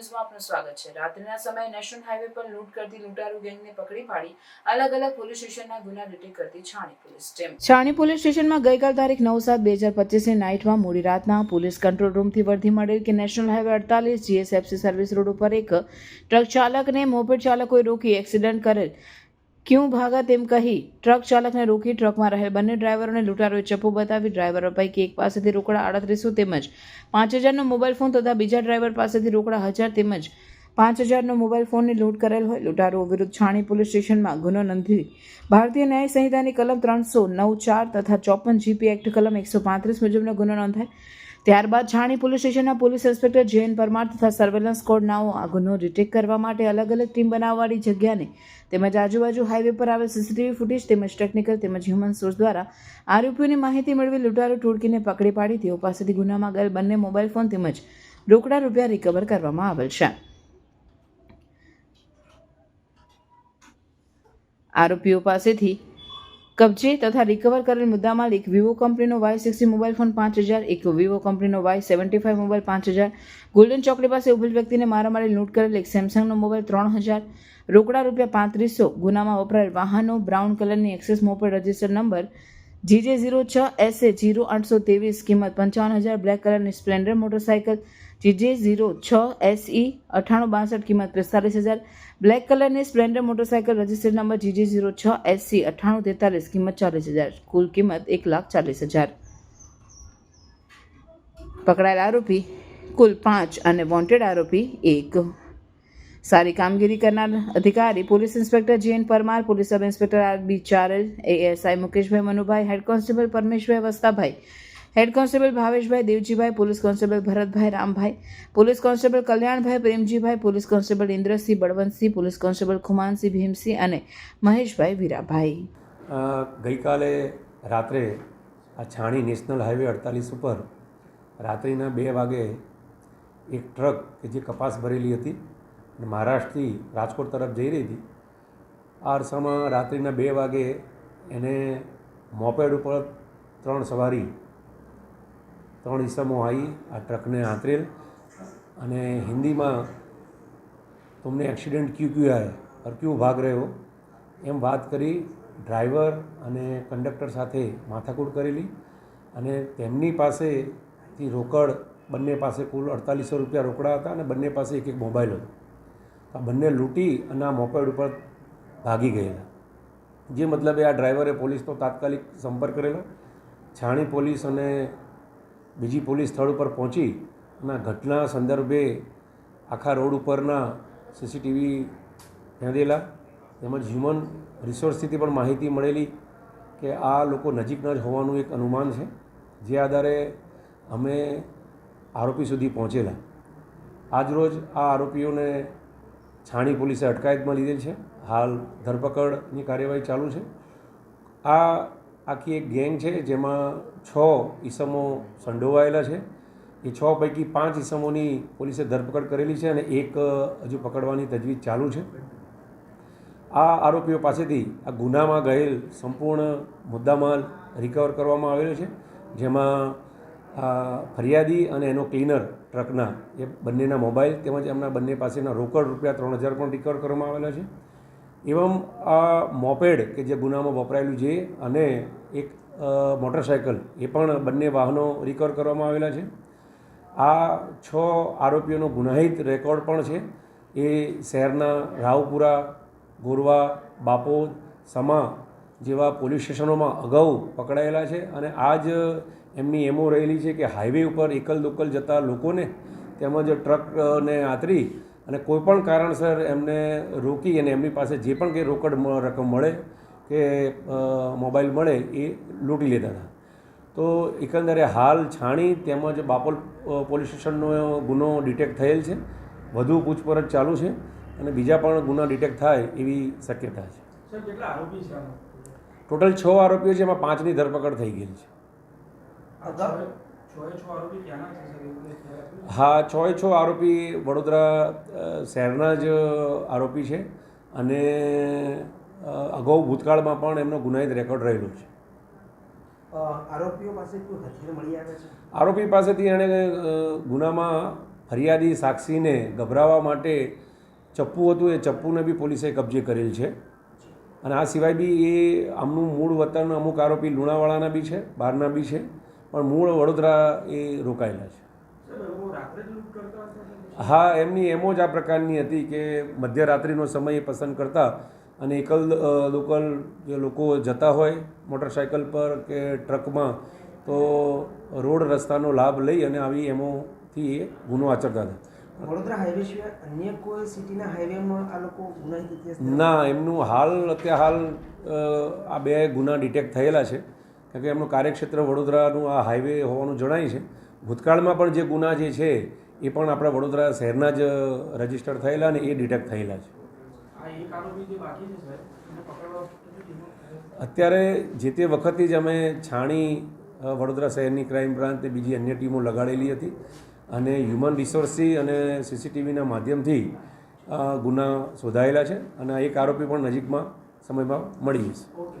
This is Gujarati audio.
ન્યૂઝમાં આપનું સ્વાગત છે. રાત્રિના સમયે નેશનલ હાઈવે પર લૂંટ કરતી લૂંટારુ ગેંગને પકડી પાડી અલગ અલગ પોલીસ સ્ટેશનના ગુના ડિટેક્ટ કરતી Chhani police team. Chhani police સ્ટેશનમાં ગઈકાલ તારીખ નવ સાત બે હજાર પચીસની નાઇટમાં મોડી રાતના પોલીસ કંટ્રોલ રૂમથી વર્ધી મળેલ કે નેશનલ હાઈવે અડતાલીસ જીએસએફસી સર્વિસ રોડ ઉપર એક ટ્રક ચાલકને મોપેડ ચાલકોએ રોકી એક્સિડન્ટ કરેલ. ક્યું ભાગા તેમ કહી, ટ્રક ચાલકને રોકી ટ્રકમાં રહેલ બંને ડ્રાઈવરોને લૂંટારોએ ચપ્પુ બતાવી ડ્રાઈવરો પૈકી એક પાસેથી રોકડા આડત્રીસો તેમજ પાંચ હજારનો મોબાઈલ ફોન તથા બીજા ડ્રાઈવર પાસેથી રોકડા હજાર તેમજ પાંચ હજારનો મોબાઈલ ફોનની લૂંટ કરેલ હોય લૂંટારો વિરુદ્ધ છાણી પોલીસ સ્ટેશનમાં ગુનો નોંધી. ભારતીય ન્યાય સંહિતાની કલમ ત્રણસો નવ ચાર તથા ચોપન જીપી એક્ટ કલમ એકસો પાંત્રીસ મુજબનો ગુનો નોંધાય. ત્યારબાદ છાણી પોલીસ સ્ટેશનના પોલીસ ઇન્સ્પેક્ટર જયન પરમાર તથા સર્વેલન્સ કોડ નાઓ આ ગુનો ડિટેક્ટ કરવા માટે અલગ અલગ ટીમ બનાવવાળી જગ્યાને તેમજ આજુબાજુ હાઈવે પર આવેલ સીસીટીવી ફૂટેજ તેમજ ટેકનિકલ તેમજ હ્યુમન સોર્સ દ્વારા આરોપીઓની માહિતી મેળવી લૂંટારો ટોળકીને પકડી પાડી તેઓ પાસેથી ગુનામાં ગયેલ બંને મોબાઈલ ફોન તેમજ રોકડા રૂપિયા રિકવર કરવામાં આવેલ છે. આરોપીઓ પાસેથી કબજે તથા રિકવર કરેલ મુદ્દા માલિક વિવો કંપનીનો વાય સિક્સટી મોબાઈલ ફોન પાંચ હજાર, એક વિવો કંપનીનો વાય સેવન્ટી ફાઇવ મોબાઈલ પાંચ હજાર ગોલ્ડન ચોકડી પાસે ઉભેલ વ્યક્તિને મારામારી લૂંટ કરેલ એક સેમસંગનો મોબાઈલ ત્રણ હજાર, રોકડા રૂપિયા પાંત્રીસો, ગુનામાં વપરાયેલ વાહનો બ્રાઉન કલરની Access moped register number GJ zero છ, એસ એ જીરો આઠસો ત્રેવીસ, કિંમત પંચાવન હજાર, બ્લેક કલરની સ્પ્લેન્ડર મોટરસાઇકલ જીજે ઝીરો છ, એસ ઈ અઠ્ઠાણું બાસઠ, કિંમત પિસ્તાલીસ હજાર, બ્લેક કલરની Splendor motorcycle registered number GJ zero છ, એસ સી અઠ્ઠાણું તેતાલીસ, કિંમત ચાલીસ હજાર, કુલ કિંમત એક લાખ ચાલીસ હજાર. પકડાયેલ આરોપી કુલ પાંચ અને વોન્ટેડ આરોપી એક. સારી કામગીરી કરનાર અધિકારી, police inspector GN Parmar, police sub inspector R B Charel ASI Mukeshbhai Manubhai, head constable Parmeshbhai Vastabhai, head constable Bhaveshbhai Devjibhai, police constable Bharatbhai Rambhai, police constable Kalyanbhai Premjibhai, police constable Indrasinh Balwantsinh, police constable Khumansinh Bhimsinh અને મહેશભાઈ વીરાભાઈ. ગઈકાલે રાત્રે આ છાણી નેશનલ હાઈવે અડતાલીસ ઉપર રાત્રિના બે વાગે એક ટ્રક કે જે કપાસ ભરેલી હતી મહારાષ્ટ્રથી રાજકોટ તરફ જઈ રહી હતી. આ અરસામાં રાત્રિના બે વાગે એને મોપેડ ઉપર ત્રણ સવારી, ત્રણ ઈસમો આવી આ ટ્રકને આંતરેલ અને હિન્દીમાં તમને એક્સિડન્ટ ક્યુ ક્યુ આય પર ક્યુ ભાગ રહ્યો? એમ વાત કરી ડ્રાઈવર અને કંડક્ટર સાથે માથાકૂટ કરેલી અને તેમની પાસેથી રોકડ, બંને પાસે કુલ અડતાલીસો રૂપિયા રોકડા હતા અને બંને પાસે એક એક મોબાઈલ હતો. આ બંને લૂંટી અને આ મોપેડ ઉપર ભાગી ગયેલા. જે મતલબે આ ડ્રાઈવરે પોલીસનો તાત્કાલિક સંપર્ક કરેલો. છાણી પોલીસ અને બીજી પોલીસ સ્થળ ઉપર પહોંચી અને ઘટના સંદર્ભે આખા રોડ ઉપરના સીસીટીવી બાંધેલા તેમજ હ્યુમન રિસોર્સથી પણ માહિતી મળેલી કે આ લોકો નજીકના જ હોવાનું એક અનુમાન છે. જે આધારે અમે આરોપી સુધી પહોંચેલા. આજરોજ આ આરોપીઓને છાણી પોલીસે અટકાયતમાં લીધેલ છે. હાલ ધરપકડની કાર્યવાહી ચાલુ છે. આ આખી એક ગેંગ છે જેમાં છ ઈસમો સંડોવાયેલા છે. એ છ પૈકી પાંચ ઈસમોની પોલીસે ધરપકડ કરેલી છે અને એક હજુ પકડવાની તજવીજ ચાલુ છે. આ આરોપીઓ પાસેથી આ ગુનામાં ગયેલ સંપૂર્ણ મુદ્દામાલ રિકવર કરવામાં આવેલો છે. જેમાં ફરિયાદી અને એનો ક્લીનર ટ્રકના, એ બંનેના મોબાઈલ તેમજ એમના બંને પાસેના રોકડ રૂપિયા ત્રણ હજાર પણ રિકવર કરવામાં આવેલા છે. એવમ આ મોપેડ કે જે ગુનામાં વપરાયેલું છે અને એક મોટરસાયકલ, એ પણ બંને વાહનો રિકવર કરવામાં આવેલા છે. આ છ આરોપીઓનો ગુનાહિત રેકોર્ડ પણ છે. એ શહેરના રાવપુરા, ગોરવા, બાપોદ, સમા જેવા પોલીસ સ્ટેશનોમાં અગાઉ પકડાયેલા છે અને આ જ એમની એમો રહેલી છે કે હાઈવે ઉપર એકલ દોકલ જતા લોકોને તેમજ ટ્રકને આતરી અને કોઈપણ કારણસર એમને રોકી અને એમની પાસે જે પણ કંઈ રોકડ રકમ મળે કે મોબાઈલ મળે એ લૂંટી લેતા હતા. તો એકંદરે હાલ છાણી તેમજ બાપોલ પોલીસ સ્ટેશનનો ગુનો ડિટેક્ટ થયેલ છે. વધુ પૂછપરછ ચાલુ છે અને બીજા પણ ગુના ડિટેક્ટ થાય એવી શક્યતા છે. ટોટલ છ આરોપીઓ છે એમાં પાંચની ધરપકડ થઈ ગયેલી છે. હા છ છ આરોપી? વડોદરા શહેરના જ આરોપી છે અને અગાઉ ભૂતકાળમાં પણ એમનો ગુનાહિત રેકોર્ડ રહેલો છે. આરોપીઓ પાસે મળી આવે છે? આરોપી પાસેથી એણે ગુનામાં ફરિયાદી સાક્ષીને ગભરાવા માટે ચપ્પુ હતું એ ચપ્પુને બી પોલીસે કબજે કરેલ છે. અને આ સિવાય બી એ આમનું મૂળ વતન અમુક આરોપી લુણાવાળાના બી છે બહારના બી છે. પણ મૂળ વડોદરા એ રોકાયેલા છે. સાહેબ એવો રાત્રે જ લૂંટ કરતા હતા હા એમની એમો જ આ પ્રકારની હતી કે મધ્યરાત્રિનો સમય એ પસંદ કરતા અને એકલ લોકલ જે લોકો જતા હોય મોટરસાઇકલ પર કે ટ્રકમાં તો રોડ રસ્તાનો લાભ લઈ અને આવી એમોથી એ ગુનો આચરતા હતા. વડોદરા હાઈવે સિવાય અન્ય કોઈ સિટીના હાઈવેમાં આ લોકો ગુનાહિત ના એમનું હાલ અત્યારે હાલ આ બે ગુના ડિટેક્ટ થયેલા છે. કારણ કે એમનું કાર્યક્ષેત્ર વડોદરાનું આ હાઈવે હોવાનું જણાય છે. ભૂતકાળમાં પણ જે ગુના જે છે એ પણ આપણા વડોદરા શહેરના જ રજિસ્ટર થયેલા અને એ ડિટેક્ટ થયેલા છે. અત્યારે જે તે વખતે જ અમે છાણી વડોદરા શહેરની ક્રાઇમ બ્રાન્ચ બીજી અન્ય ટીમો લગાડેલી હતી અને હ્યુમન રિસોર્સથી અને સીસીટીવીના માધ્યમથી ગુના શોધાયેલા છે અને આ એક આરોપી પણ નજીકમાં સમયમાં મળી જશે.